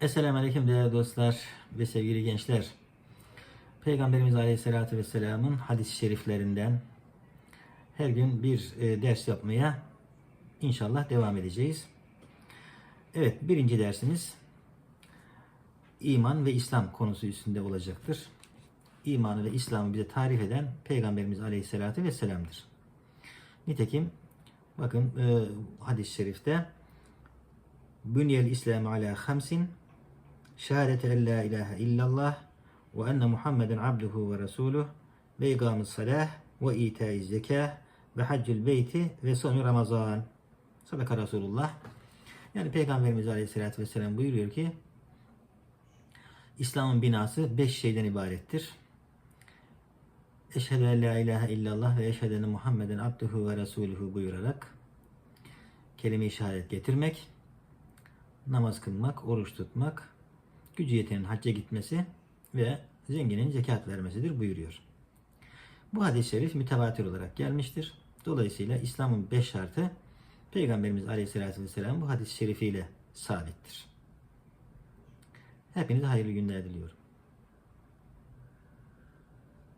Esselamu Aleyküm değerli dostlar ve sevgili gençler. Peygamberimiz Aleyhisselatü Vesselam'ın hadis-i şeriflerinden her gün bir e, ders yapmaya inşallah devam edeceğiz. Evet birinci dersimiz iman ve İslam konusu üstünde olacaktır. İmanı ve İslam'ı bize tarif eden Peygamberimiz Aleyhisselatü Vesselam'dır. Nitekim bakın e, hadis-i şerifte Bünyel İslam ala hamsin şehadete en la ilahe illallah ve enne Muhammeden abduhu ve resuluh ve ikamus salah ve itaiz zekah ve haccül beyti ve sonu ramazan. Sadaka Resulullah. Yani Peygamberimiz Aleyhisselatü Vesselam buyuruyor ki İslam'ın binası beş şeyden ibarettir. Eşhedü en la ilahe illallah ve eşhedü enne Muhammeden abduhu ve resuluhu buyurarak kelime-i şehadet getirmek, namaz kılmak, oruç tutmak, gücü yetenin hacca gitmesi ve zenginin zekat vermesidir buyuruyor. Bu hadis-i şerif mütevatir olarak gelmiştir. Dolayısıyla İslam'ın beş şartı Peygamberimiz Aleyhisselatü Vesselam bu hadis-i şerifiyle sabittir. Hepinize hayırlı günler diliyorum.